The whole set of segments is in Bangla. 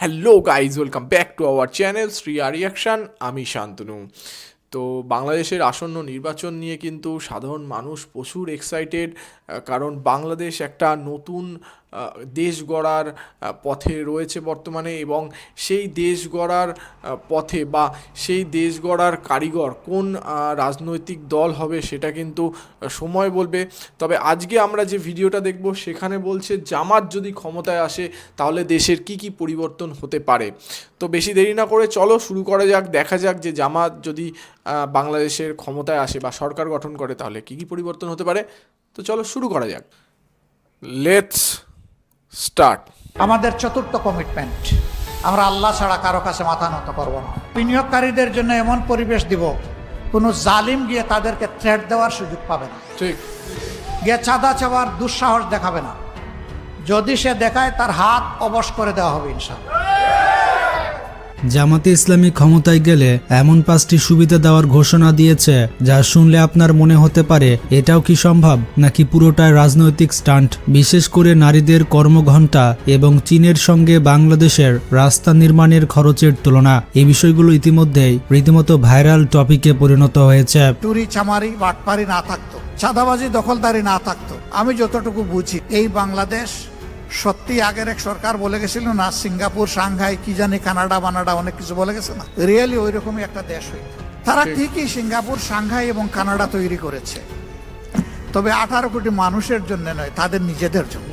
Hello guys welcome back to our channel Shriya reaction আমি শান্তনু। তো বাংলাদেশের আসন্ন নির্বাচন নিয়ে কিন্তু সাধারণ মানুষ প্রচুর এক্সাইটেড কারণ বাংলাদেশ একটা নতুন দেশ গড়ার পথে রয়েছে বর্তমানে এবং সেই দেশ গড়ার পথে বা সেই দেশ গড়ার কারিগর কোন রাজনৈতিক দল হবে সেটা কিন্তু সময় বলবে। তবে আজকে আমরা যে ভিডিওটা দেখব সেখানে বলছে, জামাত যদি ক্ষমতায় আসে তাহলে দেশের কি কি পরিবর্তন হতে পারে। তো বেশি দেরি না করে চলো শুরু করা যাক, দেখা যাক যে জামাত যদি বাংলাদেশের ক্ষমতায় আসে বা সরকার গঠন করে তাহলে কি কি পরিবর্তন হতে পারে। তো চলো শুরু করা যাক। Let's start. আমাদের চতুর্থ কমিটমেন্ট আমরা আল্লাহ ছাড়া কারও কাছে মাথা নত করব না। বিনিয়োগকারীদের জন্য এমন পরিবেশ দিব কোন জালিম গিয়ে তাদেরকে থ্রেট দেওয়ার সুযোগ পাবে না। ঠিক। গিয়ে চাঁদা চাওয়ার দুঃসাহস দেখাবে না। যদি সে দেখায় তার হাত অবশ করে দেওয়া হবে ইনশাল্লাহ জামাতে ইসলামী ক্ষমতায় গেলে এমন পাঁচটি সুবিধা দেওয়ার ঘোষণা দিয়েছে, যা শুনলে আপনার মনে হতে পারে, এটাও কি সম্ভব? নাকি পুরোটাই রাজনৈতিক স্টান্ট? বিশেষ করে নারীদের কর্মঘণ্টা এবং চীনের সঙ্গে বাংলাদেশের রাস্তা নির্মাণের খরচের তুলনা। এই বিষয়গুলো ইতিমধ্যেই রীতিমতো ভাইরাল টপিকে পরিণত হয়েছে। চুরি না থাকতো। চাঁদাবাজি, দখলদারি না থাকতো। আমি যতটুকু বুঝি, এই বাংলাদেশ সত্যি আগের এক সরকার বলে গেছিল না সিঙ্গাপুর সাংহাই কি জানি কানাডা বানাডা অনেক কিছু বলে গেছে না। রিয়েলি ওই রকমই একটা দেশ হয়ে। তারা ঠিকই সিঙ্গাপুর সাংহাই এবং কানাডা তৈরি করেছে। তবে আঠারো কোটি মানুষের জন্য নয় তাদের নিজেদের জন্য।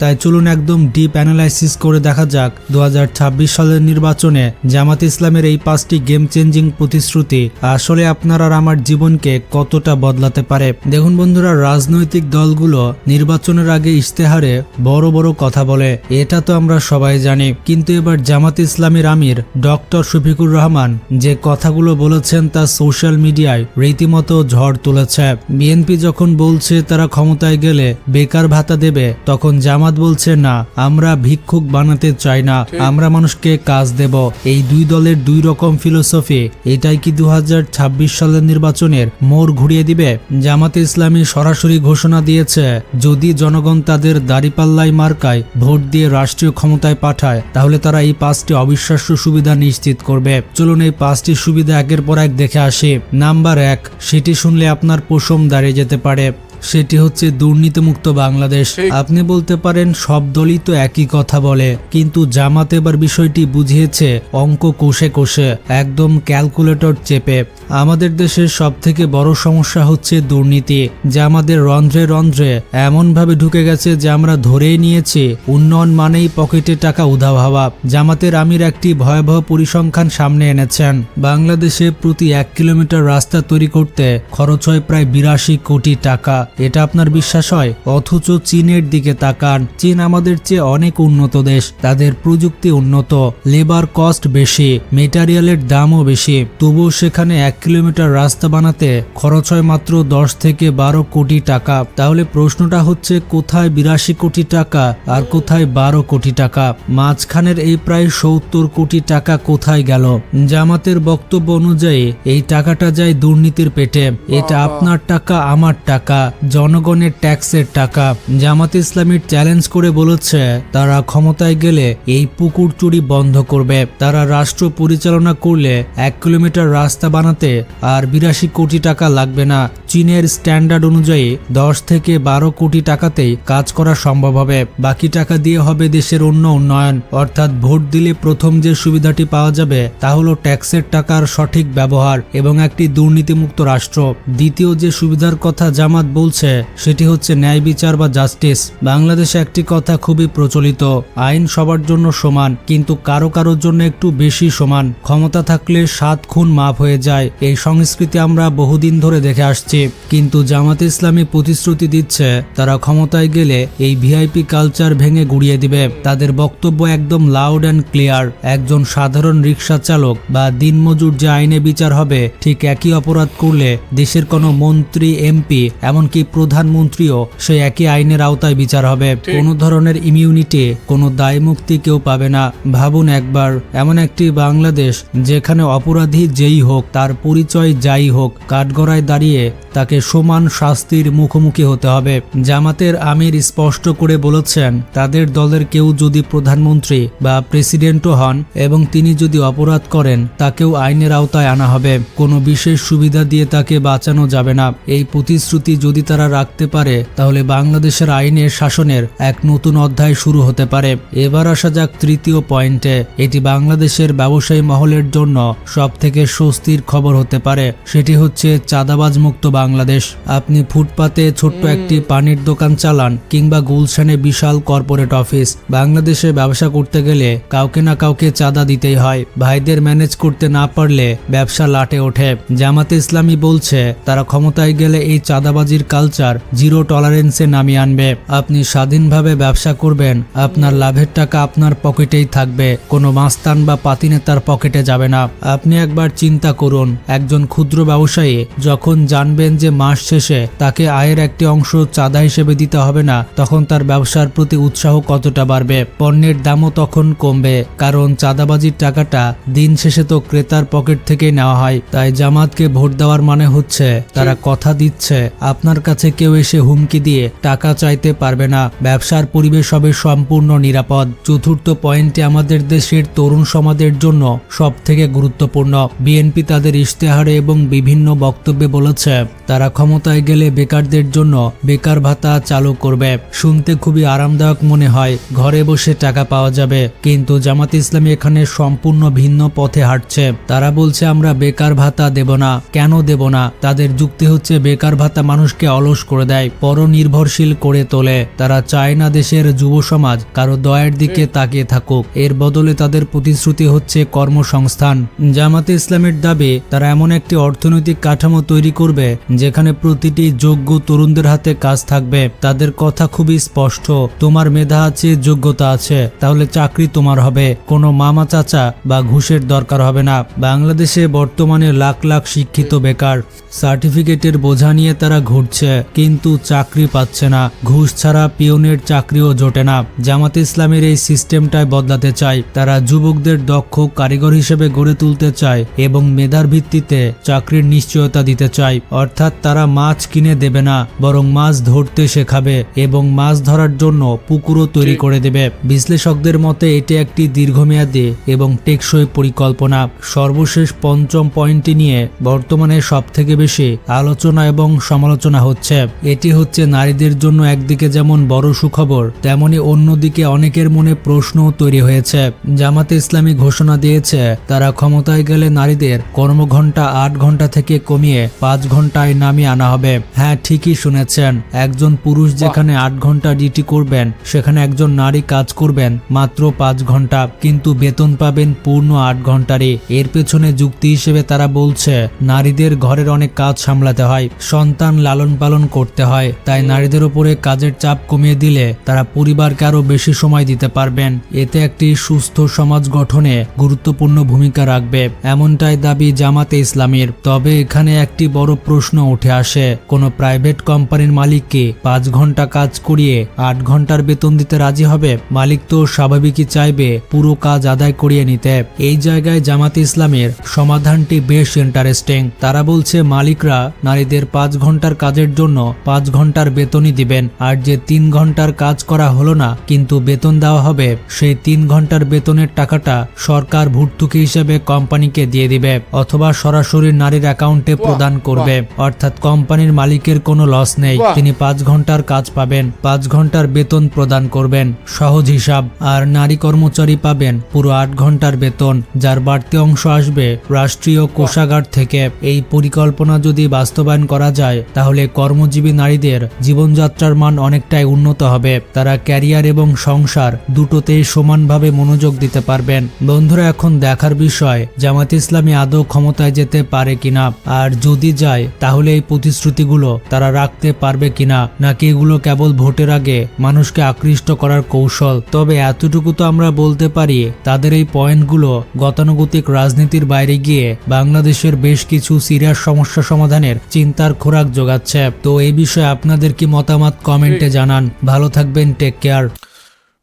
তাই চলুন একদম ডিপ অ্যানালাইসিস করে দেখা যাক দু হাজার ছাব্বিশ সালের নির্বাচনে জামাত ইসলামের এই পাঁচটি গেম চেঞ্জিং প্রতিশ্রুতি আসলে আপনার আর আমার জীবনকে কতটা বদলাতে পারে? দেখুন বন্ধুরা, রাজনৈতিক দলগুলো নির্বাচনের আগে ইশতেহারে বড় বড় কথা বলে, এটা তো আমরা সবাই জানি। কিন্তু এবার জামাত ইসলামের আমির ডক্টর শফিকুর রহমান যে কথাগুলো বলেছেন তা সোশ্যাল মিডিয়ায় রীতিমতো ঝড় তুলেছে। বিএনপি যখন বলছে তারা ক্ষমতায় গেলে বেকার ভাতা দেবে, তখন জামাত বলছে না আমরা ভিক্ষুক বানাতে চাই না আমরা মানুষকে কাজ দেব। এই দুই দলের দুই রকম ফিলোসফি। এটাই কি দুই হাজার ছাব্বিশ সালের নির্বাচনের মোড় ঘুরিয়ে দিবে? জামাতে ইসলামী সরাসরি ঘোষণা দিয়েছে যদি জনগণ তাদের দাড়িপাল্লাই মার্কায় ভোট দিয়ে রাষ্ট্রীয় ক্ষমতায় পাঠায় তাহলে তারা এই পাঁচটি অবিশ্বাস্য সুবিধা নিশ্চিত করবে। চলুন এই পাঁচটি সুবিধা একের পর এক দেখে আসি। নাম্বার এক সেটি শুনলে আপনার পোষম দাঁড়িয়ে যেতে পারে। সেটি হচ্ছে দুর্নীতিমুক্ত বাংলাদেশ। আপনি বলতে পারেন সব দলই তো একই কথা বলে কিন্তু জামাত এবার বিষয়টি বুঝিয়েছে অঙ্ক কোষে কোষে একদম ক্যালকুলেটর চেপে। আমাদের দেশের সব থেকে বড় সমস্যা হচ্ছে দুর্নীতি। যা আমাদের রন্ধ্রে রন্ধ্রে এমনভাবে ঢুকে গেছে যে আমরা ধরেই নিয়েছি উন্নয়ন মানেই পকেটে টাকা উধাও হওয়া। জামাতের আমির একটি ভয়াবহ পরিসংখ্যান সামনে এনেছেন। বাংলাদেশে প্রতি এক কিলোমিটার রাস্তা তৈরি করতে খরচ হয় প্রায় বিরাশি কোটি টাকা। এটা আপনার বিশ্বাস হয়? অথচ চীনের দিকে তাকান। চীন আমাদের চেয়ে অনেক উন্নত দেশ। তাদের প্রযুক্তি উন্নত লেবার কস্ট বেশি মেটারিয়ালের দামও বেশি। তবুও সেখানে এক কিলোমিটার রাস্তা বানাতে খরচ হয় মাত্র দশ থেকে বারো কোটি টাকা। তাহলে প্রশ্নটা হচ্ছে কোথায় বিরাশি কোটি টাকা আর কোথায় বারো কোটি টাকা? মাঝখানের এই প্রায় সত্তর কোটি টাকা কোথায় গেল? জামাতের বক্তব্য অনুযায়ী এই টাকাটা যায় দুর্নীতির পেটে। এটা আপনার টাকা আমার টাকা। জনগণের ট্যাক্সের টাকা। জামাত ইসলামীর চ্যালেঞ্জ করে বলেছে, তারা ক্ষমতায় গেলে এই পুকুর চুরি বন্ধ করবে। তারা রাষ্ট্র পরিচালনা করলে এক কিলোমিটার রাস্তা বানাতে আর বিরাশি কোটি টাকা লাগবে না। চীনের স্ট্যান্ডার্ড অনুযায়ী দশ থেকে বারো কোটি টাকাতেই কাজ করা সম্ভব হবে। বাকি টাকা দিয়ে হবে দেশের অন্য উন্নয়ন। অর্থাৎ ভোট দিলে প্রথম যে সুবিধাটি পাওয়া যাবে, তা হলো ট্যাক্সের টাকার সঠিক ব্যবহার এবং একটি দুর্নীতিমুক্ত রাষ্ট্র। দ্বিতীয় যে সুবিধার কথা জামাত বলছে, সেটি হচ্ছে ন্যায় বিচার বা জাস্টিস বাংলাদেশে একটি কথা খুবই প্রচলিত, আইন সবার জন্য সমান, কিন্তু কারও কারোর জন্য একটু বেশি সমান। ক্ষমতা থাকলে সাত খুন মাফ হয়ে যায়, এই সংস্কৃতি আমরা বহুদিন ধরে দেখে আসছি। কিন্তু জামাত ইসলামী প্রতিশ্রুতি দিচ্ছে, তারা ক্ষমতায় গেলে এই ভিআইপি কালচার ভেঙে গুড়িয়ে দিবে। তাদের বক্তব্য একদম লাউড অ্যান্ড ক্লিয়ার একজন সাধারণ রিক্সা চালক বা দিনমজুর যে আইনে বিচার হবে, ঠিক একই অপরাধ করলে দেশের কোনো মন্ত্রী, এমপি, এমনকি প্রধানমন্ত্রীও সেই একই আইনের আওতায় বিচার হবে। কোনো ধরনের ইমিউনিটি কোনো দায় মুক্তি কেউ পাবে না। ভাবুন একবার এমন একটি বাংলাদেশ যেখানে অপরাধী যেই হোক তার পরিচয় যাই হোক কাঠগড়ায় দাঁড়িয়ে তাকে সমান শাস্তির মুখোমুখি হতে হবে। জামাতের আমির স্পষ্ট করে বলেছেন তাদের দলের কেউ যদি প্রধানমন্ত্রী বা প্রেসিডেন্টও হন এবং তিনি যদি অপরাধ করেন তাকেও আইনের আওতায় আনা হবে। কোনো বিশেষ সুবিধা দিয়ে তাকে বাঁচানো যাবে না। এই প্রতিশ্রুতি যদি তারা রাখতে পারে তাহলে বাংলাদেশের আইনের শাসনের এক নতুন অধ্যায় শুরু হতে পারে। এবার আসা যাক তৃতীয় পয়েন্টে। এটি বাংলাদেশের ব্যবসায়ী মহলের জন্য সব থেকে স্বস্তির খবর হতে পারে। সেটি হচ্ছে চাঁদাবাজ মুক্ত বাংলাদেশ। আপনি ফুটপাতে ছোট্ট একটি পানির দোকান চালান কিংবা গুলশানে বিশাল কর্পোরেট অফিস। বাংলাদেশে ব্যবসা করতে গেলে কাউকে না কাউকে চাঁদা দিতেই হয়। ভাইদের ম্যানেজ করতে না পারলে ব্যবসা লাটে ওঠে। জামাতে ইসলামী বলছে তারা ক্ষমতায় গেলে এই চাঁদাবাজির কালচার জিরো টলারেন্সে নামিয়ে আনবে। আপনি স্বাধীনভাবে ব্যবসা করবেন আপনার লাভের টাকা আপনার পকেটেই থাকবে কোনো মাস্তান বা পাতিনেতার পকেটে যাবে না। আপনি একবার চিন্তা করুন একজন ক্ষুদ্র ব্যবসায়ী যখন জানবেন যে মাস শেষে তাকে আয়ের একটি অংশ চাঁদা হিসেবে দিতে হবে না তখন তার ব্যবসার প্রতি উৎসাহ কতটা বাড়বে? পণ্যের দামও তখন কমবে কারণ চাঁদাবাজির টাকাটা দিন শেষে তো ক্রেতার পকেট থেকেই নেওয়া হয়। তাই জামাতকে ভোট দেওয়ার মানে হচ্ছে তারা কথা দিচ্ছে আপনার কাছে কেউ এসে হুমকি দিয়ে টাকা চাইতে পারবে না। ব্যবসার পরিবেশ হবে সম্পূর্ণ নিরাপদ। চতুর্থ পয়েন্টে আমাদের দেশের তরুণ সমাজের জন্য সব থেকে গুরুত্বপূর্ণ। বিএনপি তাদের ইশতেহারে এবং বিভিন্ন বক্তব্যে বলেছে, তারা ক্ষমতায় গেলে বেকারদের জন্য বেকার ভাতা চালু করবে। শুনতে খুবই আরামদায়ক মনে হয়, ঘরে বসে টাকা পাওয়া যাবে। কিন্তু জামাত ইসলামী এখানে সম্পূর্ণ ভিন্ন পথে হাঁটছে। তারা বলছে, আমরা বেকার ভাতা দেব না। কেন দেব না? তাদের যুক্তি হচ্ছে, বেকার ভাতা মানুষকে অলস করে দেয়, পরনির্ভরশীল করে তোলে। তারা চায় না দেশের যুব সমাজ, কারও দয়ের দিকে তাকিয়ে থাকুক। এর বদলে তাদের প্রতিশ্রুতি হচ্ছে কর্মসংস্থান। জামাতে ইসলামের দাবি, তারা এমন একটি অর্থনৈতিক কাঠামো তৈরি করবে, যেখানে প্রতিটি যোগ্য তরুণদের হাতে কাজ থাকবে। তাদের কথা খুবই স্পষ্ট, তোমার মেধা আছে, যোগ্যতা আছে, তাহলে চাকরি তোমার হবে। কোনো মামা চাচা বা ঘুষের দরকার হবে না। বাংলাদেশে বর্তমানে লাখ লাখ শিক্ষিত বেকার। সার্টিফিকেটের বোঝা নিয়ে তারা ঘুরছে। কিন্তু চাকরি পাচ্ছে না। ঘুষ ছাড়া পিওনের চাকরিও জোটে না। জামাতে ইসলামের এই সিস্টেমটাই বদলাতে চায়। তারা যুবকদের দক্ষ কারিগর হিসেবে গড়ে তুলতে চায় এবং মেধার ভিত্তিতে চাকরির নিশ্চয়তা দিতে চায়। অর্থাৎ তারা মাছ কিনে দেবে না, বরং মাছ ধরতে শেখাবে এবং মাছ ধরার জন্য পুকুরও তৈরি করে দেবে। বিশ্লেষকদের মতে, এটি একটি দীর্ঘমেয়াদী এবং টেকসই পরিকল্পনা। সর্বশেষ পঞ্চম পয়েন্টটি নিয়ে বর্তমানে সবথেকে বেশি আলোচনা এবং সমালোচনা হচ্ছে, এটি হচ্ছে নারীদের জন্য একদিকে যেমন বড় সুখবর, তেমনি অন্যদিকে অনেকের মনে প্রশ্নও তৈরি হয়েছে। জামাতে ইসলামী ঘোষণা দিয়েছে, তারা ক্ষমতায় গেলে নারীদের কর্মঘণ্টা আট ঘণ্টা থেকে কমিয়ে পাঁচ ঘন্টায় নামিয়ে আনা হবে। হ্যাঁ ঠিকই শুনেছেন, একজন পুরুষ যেখানে আট ঘণ্টা ডিউটি করবেন, সেখানে একজন নারী কাজ করবেন মাত্র পাঁচ ঘণ্টা কিন্তু বেতন পাবেন পূর্ণ আট ঘন্টারই এর পেছনে যুক্তি হিসেবে তারা বলছে, নারীদের ঘরের অনেক কাজ সামলাতে হয়। সন্তান লালন পালন করতে হয়। তাই নারীদের উপরে কাজের চাপ কমিয়ে দিলে তারা পরিবারকে আরও বেশি সময় দিতে পারবেন। এতে একটি সুস্থ সমাজ গঠনে গুরুত্বপূর্ণ ভূমিকা রাখবে। এমনটাই দাবি জামাতে ইসলামীর। তবে এখানে একটি বড় প্রশ্ন উঠে আসে। কোনো প্রাইভেট কোম্পানির মালিককে পাঁচ ঘণ্টা কাজ করিয়ে আট ঘণ্টার বেতন দিতে রাজি হবে? মালিক তো স্বাভাবিকই চাইবে পুরো কাজ আদায় করিয়ে নিতে। এই জায়গায় জামাতে ইসলামের সমাধানটি বেশ ইন্টারেস্টিং তারা বলছে, মালিকরা নারীদের পাঁচ ঘণ্টার কাজের জন্য পাঁচ ঘণ্টার বেতনই দিবেন। আর যে তিন ঘণ্টার কাজ করা হলো না কিন্তু বেতন দেওয়া হবে সেই তিন ঘণ্টার বেতনের টাকাটা সরকার ভর্তুকি হিসেবে কোম্পানিকে দিয়ে দিবে অথবা সরাসরি নারীর অ্যাকাউন্টে প্রদান করবে। অর্থাৎ কোম্পানির মালিকের কোনো লস নেই। তিনি পাঁচ ঘণ্টার কাজ পাবেন পাঁচ ঘণ্টার বেতন প্রদান করবেন। সহজ হিসাব। আর নারী কর্মচারী পাবেন পুরো আট ঘণ্টার বেতন যার বাড়তি অংশ আসবে রাষ্ট্রীয় কোষাগার থেকে। এই পরিকল্পনা যদি বাস্তবায়ন করা যায় তাহলে কর্মজীবী নারীদের জীবনযাত্রার মান অনেকটাই উন্নত হবে। তারা ক্যারিয়ার এবং সংসার দুটোতেই সমানভাবে মনোযোগ দিতে পারবেন। বন্ধুরা, এখন দেখার বিষয় জামাত ইসলামী আদৌ ক্ষমতায় যেতে পারে কিনা? আর যদি যায়, তাহলে এই প্রতিশ্রুতিগুলো তারা রাখতে পারবে কিনা? নাকি এগুলো কেবল ভোটের আগে মানুষকে আকৃষ্ট করার কৌশল? তবে এতটুকু তো আমরা বলতে পারি, তাদের এই পয়েন্টগুলো গতানুগতিক রাজনীতির বাইরে গিয়ে বাংলাদেশের বেশ কিছু সিরিয়াস সমস্যা সমাধানের চিন্তার খোরাক যোগাচ্ছে। তো এই বিষয়ে আপনাদের কি মতামত কমেন্টে জানান। ভালো থাকবেন টেক কেয়ার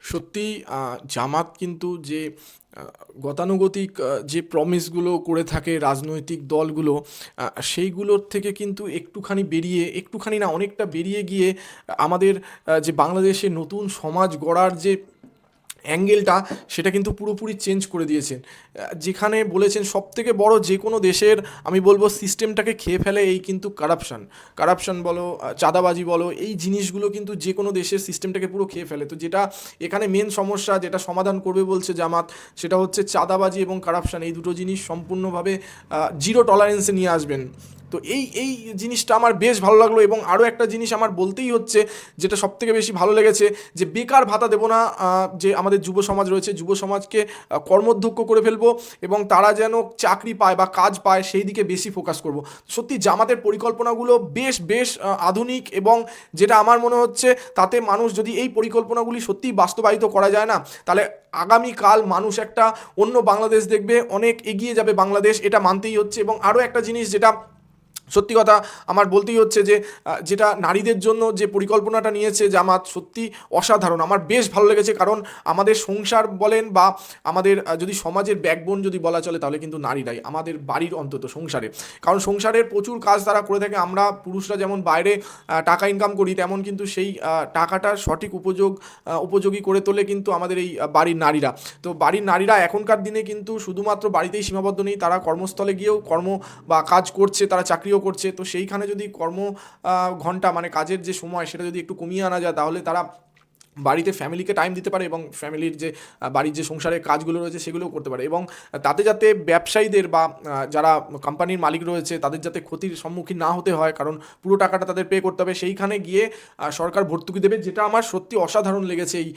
সত্যি জামাত কিন্তু যে গতানুগতিক যে প্রমিসগুলো করে থাকে রাজনৈতিক দলগুলো সেইগুলোর থেকে কিন্তু একটুখানি বেরিয়ে একটুখানি না অনেকটা বেরিয়ে গিয়ে আমাদের যে বাংলাদেশে নতুন সমাজ গড়ার যে অ্যাঙ্গেলটা সেটা কিন্তু পুরোপুরি চেঞ্জ করে দিয়েছেন। যেখানে বলেছেন সব থেকে বড় যে কোনো দেশের, আমি বলব সিস্টেমটাকে খেয়ে ফেলে এই কিন্তু কারাপশান কারাপশান বলো চাঁদাবাজি বলো, এই জিনিসগুলো কিন্তু যে কোনো দেশের সিস্টেমটাকে পুরো খেয়ে ফেলে। তো যেটা এখানে মেন সমস্যা, যেটা সমাধান করবে বলছে জামাত, সেটা হচ্ছে চাঁদাবাজি এবং কারাপশান এই দুটো জিনিস সম্পূর্ণভাবে জিরো টলারেন্সে নিয়ে আসবেন। তো এই এই জিনিসটা আমার বেশ ভালো লাগল এবং আরও একটা জিনিস আমার বলতেই হচ্ছে, যেটা সব থেকে বেশি ভালো লেগেছে, যে বেকার ভাতা দেবো না যে আমাদের যুব সমাজ রয়েছে, যুব সমাজকে কর্মধ্যক্ষ করে ফেলব এবং তারা যেন চাকরি পায় বা কাজ পায় সেই দিকে বেশি ফোকাস করব। সত্যি জামাতের পরিকল্পনাগুলো বেশ বেশ আধুনিক এবং যেটা আমার মনে হচ্ছে তাতে মানুষ যদি এই পরিকল্পনাগুলি সত্যিই বাস্তবায়িত করা যায় না, তাহলে আগামীকাল মানুষ একটা অন্য বাংলাদেশ দেখবে, অনেক এগিয়ে যাবে বাংলাদেশ, এটা মানতেই হচ্ছে এবং আরও একটা জিনিস যেটা সত্যি কথা আমার বলতেই হচ্ছে যে যেটা নারীদের জন্য যে পরিকল্পনাটা নিয়েছে জামাত সত্যি অসাধারণ, আমার বেশ ভালো লেগেছে। কারণ আমাদের সংসার বলেন বা আমাদের যদি সমাজের ব্যাকবোন যদি বলা চলে তাহলে কিন্তু নারীরাই, আমাদের বাড়ির অন্তত সংসারে। কারণ সংসারের প্রচুর কাজ তারা করে থাকে, আমরা পুরুষরা যেমন বাইরে টাকা ইনকাম করি, তেমন কিন্তু সেই টাকাটার সঠিক উপযোগ উপযোগী করে তোলে কিন্তু আমাদের এই বাড়ির নারীরা। তো বাড়ির নারীরা এখনকার দিনে কিন্তু শুধুমাত্র বাড়িতেই সীমাবদ্ধ নেই, তারা কর্মস্থলে গিয়েও কর্ম বা কাজ করছে, তারা চাকরিও করছে, তো সেইখানে যদি কর্ম ঘণ্টা মানে কাজের যে সময় সেটা যদি একটু কমিয়ে আনা যায়, তাহলে তারা বাড়িতে ফ্যামিলিকে টাইম দিতে পারে এবং ফ্যামিলির যে বাড়ির যে সংসারের কাজগুলো রয়েছে সেগুলোও করতে পারে এবং তাতে যাতে ব্যবসায়ীদের বা যারা কোম্পানির মালিক রয়েছে তাদের যাতে ক্ষতির সম্মুখীন না হতে হয় কারণ পুরো টাকাটা তাদের পে করতে হবে সেইখানে গিয়ে সরকার ভর্তুকি দেবে যেটা আমার সত্যি অসাধারণ লেগেছে এই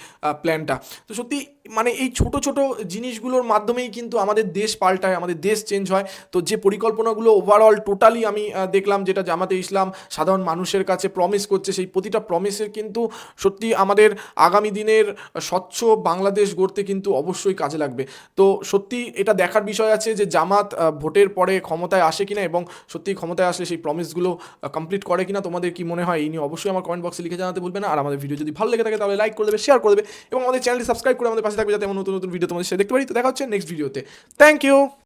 প্ল্যানটা তো সত্যি মানে এই ছোট ছোট জিনিসগুলোর মাধ্যমেই কিন্তু আমাদের দেশ পাল্টায়, আমাদের দেশ চেঞ্জ হয়। তো যে পরিকল্পনাগুলো ওভারঅল টোটালি আমি দেখলাম যেটা জামাতে ইসলাম সাধারণ মানুষের কাছে প্রমিস করছে, সেই প্রতিটা প্রমিসের কিন্তু সত্যি আমাদের আগামী দিনের স্বচ্ছ বাংলাদেশ গড়তে কিন্তু অবশ্যই কাজে লাগবে। তো সত্যি এটা দেখার বিষয় আছে যে জামাত ভোটের পরে ক্ষমতায় আসে কিনা এবং সত্যি ক্ষমতায় আসলে সেই প্রমিসগুলো কমপ্লিট করে কিনা তোমাদের কি মনে হয়? এই নিয়ে অবশ্যই আমার কমেন্ট বক্সে লিখে জানাতে ভুলবে না। আর আমাদের ভিডিও যদি ভালো লেগে থাকে তাহলে লাইক করে দেবে শেয়ার করে দেবে এবং আমাদের চ্যানেলটি সাবস্ক্রাইব করে আমাদের পাশে থাকবে যাতে নতুন নতুন ভিডিও তোমাদের সাথে দেখতে পারি। তো দেখা হচ্ছে নেক্সট ভিডিওতে থ্যাংক ইউ